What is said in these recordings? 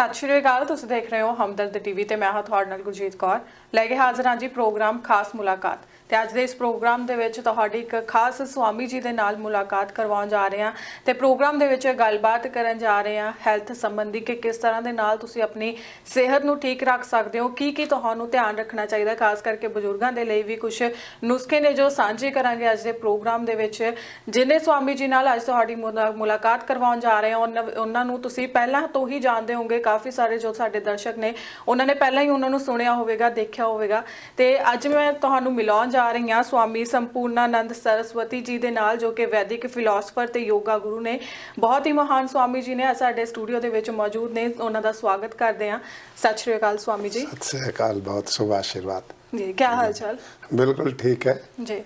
ਸਤਿ ਸ਼੍ਰੀ ਅਕਾਲ, ਤੁਸੀਂ ਦੇਖ ਰਹੇ ਹੋ ਹਮਦਰਦ ਟੀਵੀ ਤੇ ਮੈਂ ਹਾਂ ਤੁਹਾਡੇ ਨਾਲ ਗੁਰਜੀਤ ਕੌਰ। ਲੈ ਕੇ ਹਾਜ਼ਰ ਹਾਂ ਜੀ ਪ੍ਰੋਗਰਾਮ ਖਾਸ ਮੁਲਾਕਾਤ। ਤੇ ਅੱਜ ਦੇ ਇਸ ਪ੍ਰੋਗਰਾਮ ਦੇ ਵਿੱਚ ਤੁਹਾਡੀ ਇੱਕ ਖਾਸ ਸੁਆਮੀ ਜੀ ਦੇ ਨਾਲ ਮੁਲਾਕਾਤ ਕਰਵਾਉਣ ਜਾ ਰਹੇ ਹਾਂ ਤੇ ਪ੍ਰੋਗਰਾਮ ਦੇ ਵਿੱਚ ਗੱਲਬਾਤ ਕਰਨ ਜਾ ਰਹੇ ਹਾਂ ਹੈਲਥ ਸੰਬੰਧੀ ਕਿ ਕਿਸ ਤਰ੍ਹਾਂ ਦੇ ਨਾਲ ਤੁਸੀਂ ਆਪਣੀ ਸਿਹਤ ਨੂੰ ਠੀਕ ਰੱਖ ਸਕਦੇ ਹੋ, ਕੀ ਕੀ ਤੁਹਾਨੂੰ ਧਿਆਨ ਰੱਖਣਾ ਚਾਹੀਦਾ, ਖਾਸ ਕਰਕੇ ਬਜ਼ੁਰਗਾਂ ਦੇ ਲਈ ਵੀ ਕੁਝ ਨੁਸਖੇ ਨੇ ਜੋ ਸਾਂਝੇ ਕਰਾਂਗੇ ਅੱਜ ਦੇ ਪ੍ਰੋਗਰਾਮ ਦੇ ਵਿੱਚ। ਜਿਨੇ ਸੁਆਮੀ ਜੀ ਨਾਲ ਅੱਜ ਤੁਹਾਡੀ ਮੁਲਾ- ਮੁਲਾਕਾਤ ਕਰਵਾਉਣ ਜਾ ਰਹੇ ਹਾਂ, ਉਹਨਾਂ- ਉਹਨਾਂ ਨੂੰ ਤੁਸੀਂ ਪਹਿਲਾਂ ਤੋਂ ਹੀ ਜਾਣਦੇ ਹੋਵੋਗੇ, ਕਾਫੀ ਸਾਰੇ ਜੋ ਸਾਡੇ ਦਰਸ਼ਕ ਨੇ, ਉਹਨਾਂ ਨੇ ਪਹਿਲਾਂ ਹੀ ਉਹਨਾਂ ਨੂੰ ਸੁਣਿਆ ਹੋਵੇਗਾ, ਦੇਖਿਆ ਹੋਵੇਗਾ। ਤੇ ਅੱਜ ਮੈਂ ਤੁਹਾਨੂੰ ਮਿਲਾਉਣ ਜਾ ਰਹੀ ਹਾਂ ਸਵਾਮੀ ਸੰਪੂਰਨਾਨੰਦ ਸਰਸਵਤੀ ਜੀ ਦੇ ਨਾਲ ਜੋ ਕਿ ਵੈਦਿਕ ਫਿਲਾਸਫਰ ਤੇ ਯੋਗਾ ਗੁਰੂ ਨੇ ਬਹੁਤ ਹੀ ਮਹਾਨ ਸਵਾਮੀ ਜੀ ਨੇ ਅੱਜ ਸਾਡੇ ਸਟੂਡੀਓ ਦੇ ਵਿੱਚ ਮੌਜੂਦ ਨੇ ਉਹਨਾਂ ਦਾ ਸਵਾਗਤ ਕਰਦੇ ਹਾਂ ਸਤਿ ਸ਼੍ਰੀ ਅਕਾਲ ਸਵਾਮੀ ਜੀ सत श्री अकाल बहुत शुभ आशीर्वाद जी क्या हाल चाल बिल्कुल ठीक है जी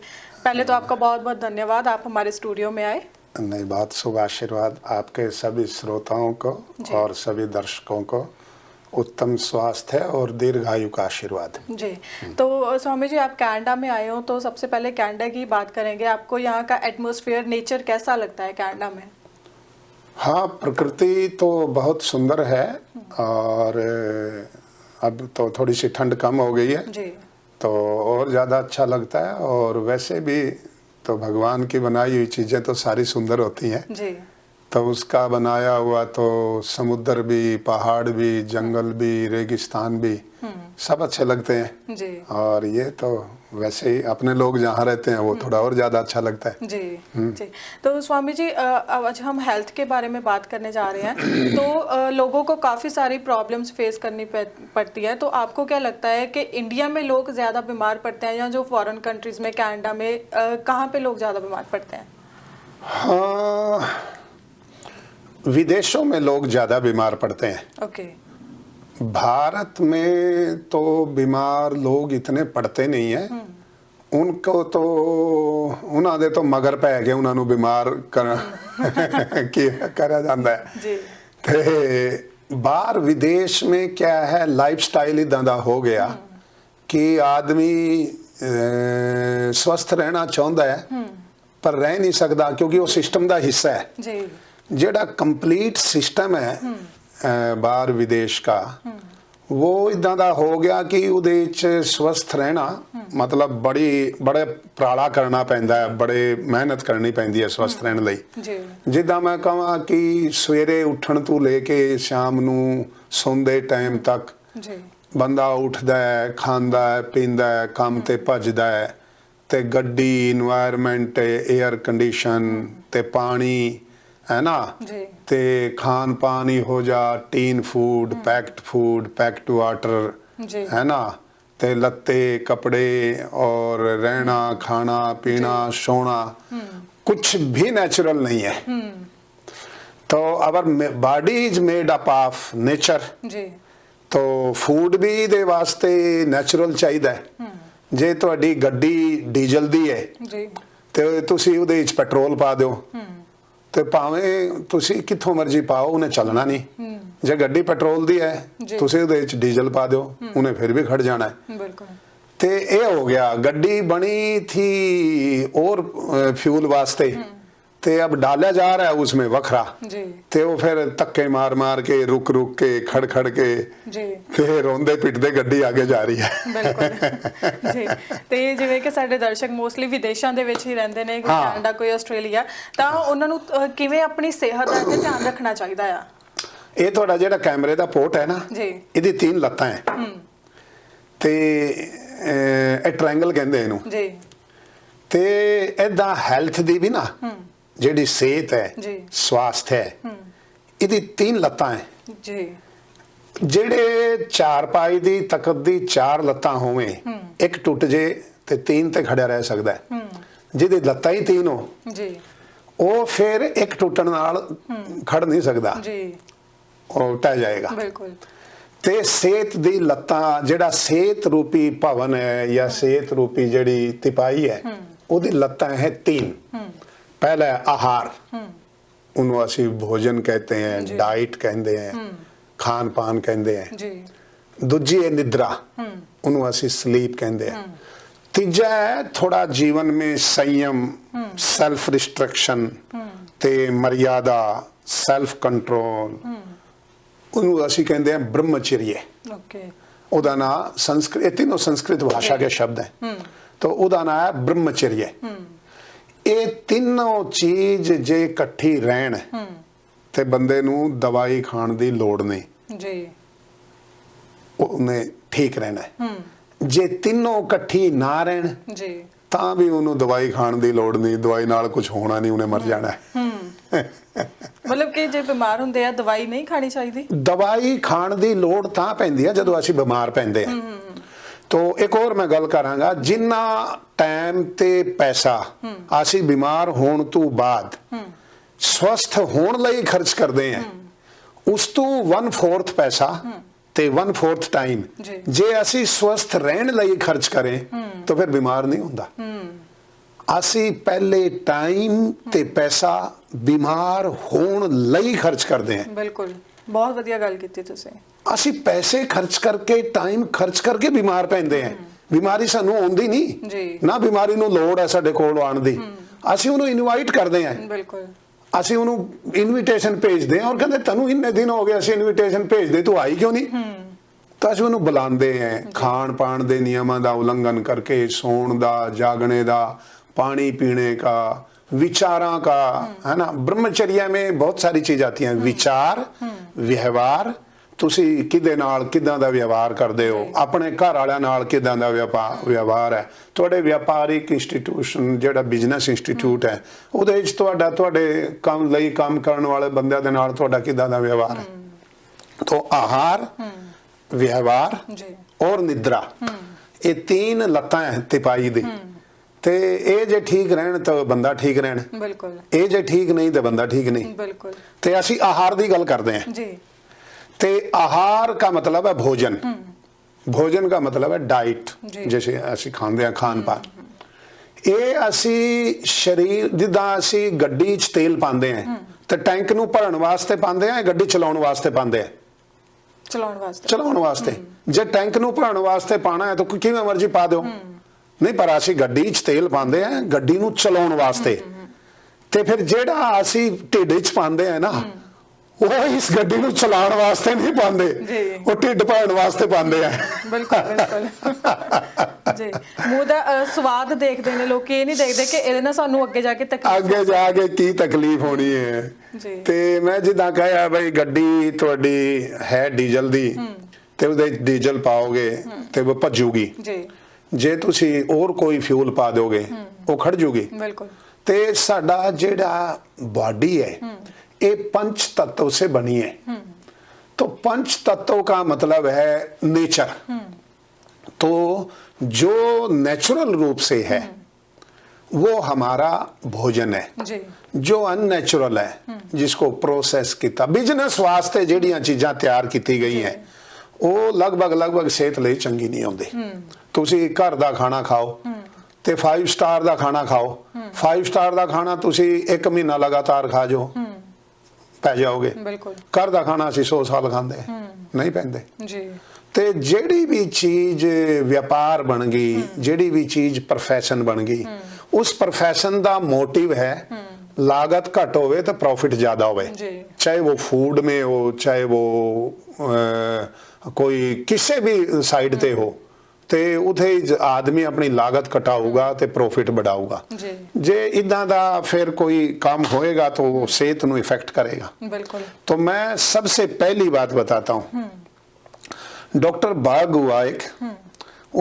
पहले तो आपका बहुत बहुत धन्यवाद आप हमारे स्टूडियो में आए नहीं बहुत शुभ आशीर्वाद आपके सभी श्रोताओं को जी। और सभी दर्शकों को उत्तम स्वास्थ्य और दीर्घायु का आशीर्वाद जी तो स्वामी जी आप कनाडा में आए हो तो सबसे पहले कनाडा की बात करेंगे। आपको यहाँ का एटमॉस्फेयर नेचर कैसा लगता है कनाडा में? हाँ प्रकृति तो बहुत सुंदर है और अब तो थोड़ी सी ठंड कम हो गई है। जी। तो और ज़्यादा अच्छा लगता है और वैसे भी तो भगवान की बनाई हुई चीज़ें तो सारी सुंदर होती हैं। जी। तो उसका बनाया हुआ तो समुद्र भी पहाड़ भी जंगल भी रेगिस्तान भी सब अच्छे लगते हैं। जी। और ये तो वैसे ही अपने लोग जहाँ रहते हैं वो थोड़ा और ज़्यादा अच्छा लगता है। जी जी। तो स्वामी जी अब आज हम हेल्थ के बारे में बात करने जा रहे हैं। तो लोगों को काफ़ी सारी प्रॉब्लम्स फेस करनी पड़ती है। तो आपको क्या लगता है कि इंडिया में लोग ज़्यादा बीमार पड़ते हैं या जो फॉरेन कंट्रीज़ में कैनेडा में कहाँ पे लोग ज़्यादा बीमार पड़ते हैं? हाँ विदेशों में लोग ज़्यादा बीमार पड़ते हैं ओके भारत में तो बीमार लोग इतने पड़ते नहीं हैं उनको तो ਉਹਨਾਂ ਦੇ ਤੋਂ ਮਗਰ ਪੈ ਕੇ ਉਹਨਾਂ ਨੂੰ ਬਿਮਾਰ ਕਰ ਕੀ ਕਰਿਆ ਜਾਂਦਾ ਹੈ जी ਤੇ ਬਾਹਰ ਵਿਦੇਸ਼ में क्या है ਲਾਈਫਸਟਾਈਲ ਇਦਾਂ ਦਾ ਹੋ ਗਿਆ ਕਿ ਆਦਮੀ ਅਹ, ਸਵਸਥ ਰਹਿਣਾ ਚਾਹੁੰਦਾ ਹੈ ਪਰ ਰਹਿ ਨਹੀਂ ਸਕਦਾ ਕਿਉਂਕਿ ਉਹ ਸਿਸਟਮ ਦਾ ਹਿੱਸਾ ਹੈ जी ਜਿਹੜਾ ਕੰਪਲੀਟ ਸਿਸਟਮ ਹੈ ਬਾਹਰ ਵਿਦੇਸ਼ ਦਾ ਉਹ ਇਦਾਂ ਦਾ ਹੋ ਗਿਆ ਕਿ ਉਹਦੇ ਵਿੱਚ ਸਵਸਥ ਰਹਿਣਾ ਮਤਲਬ ਬੜੀ ਬੜੇ ਪ੍ਰਾਲਾ ਕਰਨਾ ਪੈਂਦਾ ਹੈ ਬੜੇ ਮਿਹਨਤ ਕਰਨੀ ਪੈਂਦੀ ਹੈ ਸਵਸਥ ਰਹਿਣ ਲਈ। ਜੀ। ਜਿੱਦਾਂ ਮੈਂ ਕਹਾਂ ਕਿ ਸਵੇਰੇ ਉੱਠਣ ਤੋਂ ਲੈ ਕੇ ਸ਼ਾਮ ਨੂੰ ਸੌਂਦੇ ਟਾਈਮ ਤੱਕ ਬੰਦਾ ਉੱਠਦਾ ਹੈ ਖਾਂਦਾ ਹੈ ਪੀਂਦਾ ਹੈ ਕੰਮ ਤੇ ਭੱਜਦਾ ਹੈ ਤੇ ਗੱਡੀ এনवायरमेंट 에ਅਰ ਕੰਡੀਸ਼ਨ ਤੇ ਪਾਣੀ ਹੈ ਨਾ ਜੀ ਤੇ ਖਾਣ ਪਾਣ ਹੀ ਹੋ ਜਾ tin food packed food packed water जी ਹੈ ਨਾ ਤੇ ਲੱਤੇ ਕਪੜੇ और रहना खाना पीना सोना कुछ भी नेचुरल नहीं है तो our body is made up of nature जी ਤੋ ਫੂਡ ਵੀ ਇਹਦੇ ਵਾਸਤੇ ਨੈਚੁਰਲ ਚਾਹੀਦਾ ਹੈ ਜੇ ਤੁਹਾਡੀ ਗੱਡੀ ਡੀਜ਼ਲ ਦੀ ਹੈ जी ਤੇ ਤੁਸੀਂ ਉਹਦੇ ਵਿੱਚ ਪੈਟਰੋਲ ਪਾ ਦਿਓ ਤੇ ਭਾਵੇਂ ਤੁਸੀਂ ਕਿੱਥੋਂ ਮਰਜ਼ੀ ਪਾਓ ਉਹਨੇ ਚੱਲਣਾ ਨਹੀਂ। ਜੇ ਗੱਡੀ ਪੈਟਰੋਲ ਦੀ ਹੈ ਤੁਸੀਂ ਉਹਦੇ ਵਿੱਚ ਡੀਜ਼ਲ ਪਾ ਦਿਓ ਉਹਨੇ ਫਿਰ ਵੀ ਖੜ ਜਾਣਾ ਹੈ। ਤੇ ਇਹ ਹੋ ਗਿਆ ਗੱਡੀ ਬਣੀ ਥੀ ਔਰ ਫਿਊਲ ਵਾਸਤੇ। ਤੇ अब डाला जा रहा है उसमें वखरा जी ਤੇ ਉਹ ਫਿਰ ਧੱਕੇ ਮਾਰ ਮਾਰ ਕੇ ਰੁਕ ਰੁਕ ਕੇ ਖੜ ਖੜ ਕੇ जी ਤੇ ਰੋਂਦੇ ਪਿੱਟਦੇ ਗੱਡੀ ਅੱਗੇ ਜਾ ਰਹੀ ਹੈ ਬਿਲਕੁਲ ਜੀ ਤੇ ਜਿਵੇਂ ਕਿ ਸਾਡੇ ਦਰਸ਼ਕ ਮੋਸਟਲੀ ਵਿਦੇਸ਼ਾਂ ਦੇ ਵਿੱਚ ਹੀ ਰਹਿੰਦੇ ਨੇ ਕੋਈ ਹਾਂ। ਕੈਨੇਡਾ ਕੋਈ ਆਸਟ੍ਰੇਲੀਆ ਤਾਂ ਉਹਨਾਂ ਨੂੰ ਅਹ, ਕਿਵੇਂ ਆਪਣੀ ਸਿਹਤ ਦਾ ਇੱਥੇ ਧਿਆਨ ਰੱਖਣਾ ਚਾਹੀਦਾ ਆ ਇਹ ਤੁਹਾਡਾ ਜਿਹੜਾ ਕੈਮਰੇ ਦਾ ਪੋਰਟ ਹੈ ਨਾ ਜੀ ਇਹਦੀ ਤਿੰਨ ਲੱਤਾਂ ਹੈ ਤੇ ਅਹ, ਇਹ ਟ੍ਰਾਇੰਗਲ ਕਹਿੰਦੇ ਇਹਨੂੰ ਜੀ ਤੇ ਇਦਾਂ ਹੈਲਥ ਦੀ ਵੀ ਨਾ ਜਿਹੜੀ ਸਿਹਤ ਹੈ ਜੀ। ਸਵਾਸਥ ਹੈ ਇਹਦੀ ਤਿੰਨ ਲੱਤਾਂ ਹੈ। ਜੀ। ਜਿਹੜੇ ਚਾਰ ਪਾਈ ਦੀ ਤਕਤ ਦੀ ਚਾਰ ਲੱਤਾਂ ਹੋਵੇਂ ਇੱਕ ਟੁੱਟ ਜੇ ਤੇ ਤਿੰਨ ਤੇ ਖੜਿਆ ਰਹਿ ਸਕਦਾ ਹੈ। ਜਿਹਦੀ ਲੱਤਾਂ ਹੀ ਤਿੰਨ ਹੋ ਜੀ। ਉਹ ਫਿਰ ਇੱਕ ਟੁੱਟਣ ਨਾਲ ਖੜ ਨਹੀਂ ਸਕਦਾ। ਜੀ। ਉਹ ਟਹਿ ਜਾਏਗਾ। ਬਿਲਕੁਲ। ਤੇ ਸਿਹਤ ਦੀ ਲੱਤਾਂ ਜਿਹੜਾ ਸਿਹਤ ਰੂਪੀ ਭਵਨ ਹੈ ਜਾਂ ਸਿਹਤ ਰੂਪੀ ਜਿਹੜੀ ਤਿਪਾਈ ਹੈ ਉਹਦੀ ਲੱਤਾਂ ਹੈ ਤਿੰਨ। पहला है आहार। उन्होंने असी भोजन कहते हैं डाइट कहते हैं खान पान कहते हैं। दूजी है निद्रा। उन्होंने असी स्लीप कहते हैं। ਤੀਜਾ ਹੈ ਥੋੜਾ ਜੀਵਨ ਮੇ ਸੰਯਮ ਸੈਲਫ ਰਿਸਟ੍ਰਿਕਸ਼ਨ ਤੇ ਮਰਿਆਦਾ ਸੈਲਫ ਕੰਟਰੋਲ ਉਹਨੂੰ ਅਸੀਂ ਕਹਿੰਦੇ ਆ ਬ੍ਰਹਮਚਰਯ ਓਕੇ ਉਹਦਾ ਨਾਮ ਸੰਸਕ੍ਰਿਤ ਇਹ ਤਿੰਨੋਂ ਸੰਸਕ੍ਰਿਤ ਭਾਸ਼ਾ ਦੇ ਸ਼ਬਦ ਹੈ ਤਾਂ ਉਹਦਾ ਨਾਮ ਹੈ ਬ੍ਰਹਮਚਰਯ ਇਹ ਤਿੰਨੋਂ ਚੀਜ਼ ਜੇ ਇਕੱਠੀ ਰਹਿਣ ਤੇ ਬੰਦੇ ਨੂੰ ਦਵਾਈ ਖਾਣ ਦੀ ਲੋੜ ਨਹੀਂ। ਜੀ। ਉਹਨੇ ਠੀਕ ਰਹਿਣਾ ਜੇ ਤਿੰਨੋਂ ਇਕੱਠੀ ਨਾ ਰਹਿਣ ਜੀ। ਤਾਂ ਵੀ ਉਹਨੂੰ ਦਵਾਈ ਖਾਣ ਦੀ ਲੋੜ ਨਹੀਂ ਦਵਾਈ ਨਾਲ ਕੁਝ ਹੋਣਾ ਨਹੀਂ ਉਹਨੇ ਮਰ ਜਾਣਾ ਹੈ। ਮਤਲਬ ਕਿ ਜੇ ਬਿਮਾਰ ਹੁੰਦੇ ਆ ਦਵਾਈ ਨਹੀਂ ਖਾਣੀ ਚਾਹੀਦੀ? ਦਵਾਈ ਖਾਣ ਦੀ ਲੋੜ ਤਾਂ ਪੈਂਦੀ ਹੈ ਜਦੋਂ ਅਸੀਂ ਬਿਮਾਰ ਪੈਂਦੇ ਹਾਂ। ਤੋ ਇੱਕ ਹੋਰ ਮੈਂ ਗੱਲ ਕਰਾਂਗਾ ਜਿੰਨਾ ਟਾਈਮ ਤੇ ਪੈਸਾ ਅਸੀਂ ਬਿਮਾਰ ਹੋਣ ਤੋਂ ਬਾਅਦ ਸਵਸਥ ਹੋਣ ਲਈ ਖਰਚ ਕਰਦੇ ਹਾਂ ਉਸ ਤੋਂ 1/4 ਪੈਸਾ ਤੇ 1/4 ਟਾਈਮ ਜੀ। ਅਸੀਂ ਸਵਸਥ ਰਹਿਣ ਲਈ ਖਰਚ ਕਰੇ ਤਾਂ ਫਿਰ ਬਿਮਾਰ ਨਹੀਂ ਹੁੰਦਾ। ਅਸੀਂ ਪਹਿਲੇ ਟਾਈਮ ਤੇ ਪੈਸਾ ਬਿਮਾਰ ਹੋਣ ਲਈ ਖਰਚ ਕਰਦੇ ਹਾਂ। ਬਿਲਕੁਲ। ਬਹੁਤ ਵਧੀਆ ਗੱਲ ਕੀਤੀ ਤੁਸੀਂ। ਅਸੀਂ ਪੈਸੇ ਖਰਚ ਕਰਕੇ ਟਾਈਮ ਖਰਚ ਕਰਕੇ ਬਿਮਾਰ ਪੈਂਦੇ ਆ ਬਿਮਾਰੀ ਸਾਨੂੰ ਆਉਂਦੀ ਨਹੀਂ। ਜੀ। ਨਾ ਬਿਮਾਰੀ ਨੂੰ ਲੋੜ ਹੈ ਸਾਡੇ ਕੋਲ ਆਣ ਦੀ। ਅਸੀਂ ਉਹਨੂੰ ਇਨਵਾਈਟ ਕਰਦੇ ਆ ਬਿਲਕੁਲ। ਅਸੀਂ ਉਹਨੂੰ ਇਨਵੀਟੇਸ਼ਨ ਭੇਜਦੇ ਆ ਔਰ ਕਹਿੰਦੇ ਤੈਨੂੰ ਇੰਨੇ ਦਿਨ ਹੋ ਗਏ ਅਸੀਂ ਇਨਵੀਟੇਸ਼ਨ ਭੇਜਦੇ ਤੂੰ ਆਈ ਕਿਉਂ ਨਹੀਂ? ਤਾਂ ਅਸੀਂ ਉਹਨੂੰ ਬੁਲਾਉਂਦੇ ਆ ਖਾਣ ਪਾਣ ਦੇ ਨਿਯਮਾਂ ਦਾ ਉਲੰਘਣ ਕਰਕੇ ਸੌਣ ਦਾ ਜਾਗਣੇ ਦਾ ਪਾਣੀ ਪੀਣੇ ਦਾ विचारों का है ना ब्रह्मचर्या में बहुत सारी चीज आती हैं विचार व्यवहार ਤੁਸੀਂ ਕਿਹਦੇ ਨਾਲ ਕਿਦਾਂ ਦਾ ਵਿਵਹਾਰ ਕਰਦੇ ਹੋ ਆਪਣੇ ਘਰ ਵਾਲਿਆਂ ਨਾਲ ਕਿਦਾਂ ਦਾ ਵਿਆਪਾ- ਵਿਵਹਾਰ ਹੈ ਤੁਹਾਡੇ ਵਪਾਰਿਕ ਇੰਸਟੀਟਿਊਸ਼ਨ ਜਿਹੜਾ ਬਿਜ਼ਨਸ ਇੰਸਟੀਟਿਊਟ ਹੈ ਉਹਦੇ ਵਿੱਚ ਤੁਹਾਡਾ ਤੁਹਾਡੇ ਕੰਮ ਲਈ ਕੰਮ ਕਰਨ ਵਾਲੇ ਬੰਦਿਆਂ ਦੇ ਨਾਲ ਤੁਹਾਡਾ ਕਿਦਾਂ ਦਾ ਵਿਵਹਾਰ ਹੈ तो आहार व्यवहार ਜੀ ਔਰ ਨਿਦਰਾ ਇਹ ਤਿੰਨ ਲੱਤਾਂ ਹੈ ਤਿਪਾਈ ਦੀ ਤੇ ਇਹ ਜੇ ਠੀਕ ਰਹਿਣ ਤਾਂ ਬੰਦਾ ਠੀਕ ਰਹਿਣ। ਬਿਲਕੁਲ। ਇਹ ਜੇ ਠੀਕ ਨਹੀਂ ਤਾਂ ਬੰਦਾ ਠੀਕ ਨਹੀਂ। ਬਿਲਕੁਲ। ਤੇ ਅਸੀਂ ਆਹਾਰ ਦੀ ਗੱਲ ਕਰਦੇ ਹਾਂ। ਜੀ। ਤੇ ਆਹਾਰ ਦਾ ਮਤਲਬ ਹੈ ਭੋਜਨ। ਭੋਜਨ ਦਾ ਮਤਲਬ ਹੈ ਡਾਈਟ ਜਿਵੇਂ ਅਸੀਂ ਖਾਂਦੇ ਆ ਖਾਣ ਪਾ। ਇਹ ਅਸੀਂ ਸਰੀਰ ਜਿੱਦਾਂ ਅਸੀਂ ਗੱਡੀ 'ਚ ਤੇਲ ਪਾਉਂਦੇ ਆ ਤੇ ਟੈਂਕ ਨੂੰ ਭਰਨ ਵਾਸਤੇ ਪਾਉਂਦੇ ਆ ਗੱਡੀ ਚਲਾਉਣ ਵਾਸਤੇ ਪਾਉਂਦੇ ਆ ਚਲਾਉਣ ਵਾਸਤੇ। ਚਲਾਉਣ ਵਾਸਤੇ। ਜੇ ਟੈਂਕ ਨੂੰ ਭਰਨ ਵਾਸਤੇ ਪਾਣਾ ਹੈ ਤਾਂ ਕਿਵੇਂ ਮਰਜ਼ੀ ਪਾ ਦਿਓ। ਨਹੀਂ ਪਰ ਅਸੀਂ ਗੱਡੀ 'ਚ ਤੇਲ ਪਾਉਂਦੇ ਆ ਗੱਡੀ ਨੂੰ ਚਲਾਉਣ ਵਾਸਤੇ। ਤੇ ਫਿਰ ਜਿਹੜਾ ਅਸੀਂ ਢਿੱਡ 'ਚ ਪਾਉਂਦੇ ਆ ਨਾ ਉਹ ਇਸ ਗੱਡੀ ਨੂੰ ਚਲਾਉਣ ਵਾਸਤੇ ਨਹੀਂ ਪਾਉਂਦੇ। ਜੀ। ਉਹ ਢਿੱਡ ਭਰਨ ਵਾਸਤੇ ਪਾਉਂਦੇ ਆ। ਬਿਲਕੁਲ ਬਿਲਕੁਲ। ਜੀ। ਮੂੰਹ ਦਾ ਅ, ਸਵਾਦ ਦੇਖਦੇ ਨੇ ਲੋਕ ਇਹ ਨਹੀਂ ਦੇਖਦੇ ਕਿ ਇਹਦੇ ਨਾਲ ਸਾਨੂੰ ਅੱਗੇ ਜਾ ਕੇ ਤਕਲੀਫ ਅੱਗੇ ਜਾ ਕੇ ਕੀ ਤਕਲੀਫ ਹੋਣੀ ਹੈ। ਜੀ। ਤੇ ਮੈਂ ਜਿੱਦਾਂ ਕਹਿਆ ਬਈ ਗੱਡੀ ਤੁਹਾਡੀ ਹੈ ਡੀਜ਼ਲ ਦੀ ਤੇ ਉਹਦੇ ਡੀਜ਼ਲ ਪਾਓਗੇ ਤੇ ਉਹ ਭੱਜੂਗੀ। ਜੀ। ਜੇ ਤੁਸੀਂ ਹੋਰ ਕੋਈ ਫਿਊਲ ਪਾ ਦਿਓਗੇ ਉਹ ਖੜ ਜੂਗੀ ਬਿਲਕੁਲ ਤੇ ਸਾਡਾ ਜਿਹੜਾ ਬਾਡੀ ਹੈ ਇਹ ਪੰਜ ਤत्व से बनी है तो पंच तत्व का मतलब है नेचर तो जो नेचुरल रूप से है वो हमारा भोजन है जो अननेचुरल है जिसको प्रोसेस किया बिजनेस वास्ते ਜਿਹੜੀਆਂ ਚੀਜ਼ਾਂ ਤਿਆਰ ਕੀਤੀ ਗਈਆਂ ਉਹ ਲਗਭਗ ਲਗਭਗ ਸਿਹਤ ਲਈ ਚੰਗੀ ਨਹੀਂ ਹੁੰਦੀ ਤੁਸੀਂ ਘਰ ਦਾ ਖਾਣਾ ਖਾਓ ਤੇ 5 ਸਟਾਰ ਦਾ ਖਾਣਾ ਖਾਓ। 5 ਸਟਾਰ ਦਾ ਖਾਣਾ ਤੁਸੀਂ 1 ਮਹੀਨਾ ਲਗਾਤਾਰ ਖਾ ਜਾਓ। ਪੈ ਜਾਓਗੇ। ਬਿਲਕੁਲ। ਘਰ ਦਾ ਖਾਣਾ ਅਸੀਂ 100 ਸਾਲ ਖਾਂਦੇ। ਨਹੀਂ ਪੈਂਦੇ। ਜੀ। ਤੇ ਜਿਹੜੀ ਵੀ ਚੀਜ਼ ਵਪਾਰ ਬਣ ਗਈ ਜਿਹੜੀ ਵੀ ਚੀਜ਼ profession ਬਣ ਗਈ ਉਸ profession ਦਾ ਮੋਟਿਵ ਹੈ। ਲਾਗਤ ਘੱਟ ਹੋਵੇ ਤਾਂ ਪ੍ਰੋਫਿਟ ਜ਼ਿਆਦਾ ਹੋਵੇ जी। ਚਾਹੇ ਉਹ ਫੂਡ में हो ਚਾਹੇ ਉਹ ਅਹ, ਕੋਈ ਕਿਸੇ ਵੀ ਸਾਈਡ ਤੇ ਹੋ ਤੇ ਉਥੇ ਜ- ਆਦਮੀ ਆਪਣੀ ਲਾਗਤ ਘਟਾਊਗਾ ਤੇ ਪ੍ਰੋਫਿਟ ਵਧਾਊਗਾ ਜੀ ਜੇ ਇਦਾਂ ਦਾ ਫਿਰ ਕੋਈ ਕੰਮ ਹੋਏਗਾ ਤਾਂ ਉਹ ਸਿਹਤ ਨੂੰ ਇਫੈਕਟ ਕਰੇਗਾ बिल्कुल तो मैं सबसे पहली बात बताता हूँ डॉक्टर बाग हुआ एक